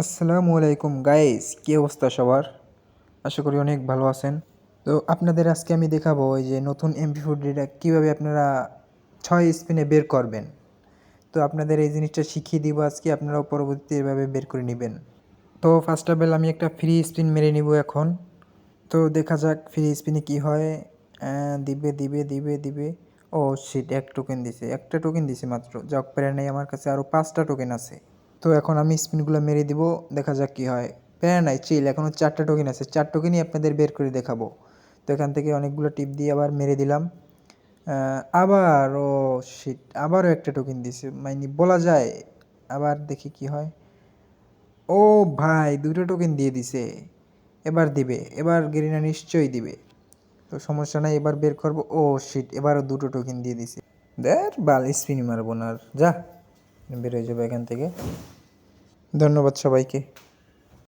আসসালামু আলাইকুম গাইস কী অবস্থা সবার? আশা করি অনেক ভালো আছেন। তো আপনাদের আজকে আমি দেখাবো ওই যে নতুন এমপি ফোরটিটা কীভাবে আপনারা ছয় স্পিনে বের করবেন। তো আপনাদের এই জিনিসটা শিখিয়ে দিব আজকে, আপনারাও পরবর্তীতে এভাবে বের করে নেবেন। তো ফার্স্ট অফ অল আমি একটা ফ্রি স্পিন মেরে নিব এখন। তো দেখা যাক ফ্রি স্পিনে কী হয়। দিবে দিবে দিবে দিবে। ও শিট এক টোকেন দিছে। একটা টোকেন দিছে মাত্র। যাক প্যারা নেই, আমার কাছে আরও পাঁচটা টোকেন আছে। তো এখন আমি স্পিনগুলো মেরে দিব, দেখা যাক কী হয়। প্যারা নাই চিল এখনও চারটা টোকেন আছে। চার টোকেনই আপনাদের বের করে দেখাবো। তো এখান থেকে অনেকগুলো টিপ দিয়ে আবার মেরে দিলাম। আবার ও শিট আবারও একটা টোকেন দিছে। মানে বলা যায়, আবার দেখি কি হয়। ও ভাই, দুটো টোকেন দিয়ে দিছে। এবার দিবে, এবার গেরিনা নিশ্চয়ই দিবে। তো সমস্যা নাই, এবার বের করব। ও শিট এবারও দুটো টোকেন দিয়ে দিছে। দেখ, বাল স্পিন মারবো না যা। বের হয়ে যাবে এখান থেকে। ধন্যবাদ সবাইকে।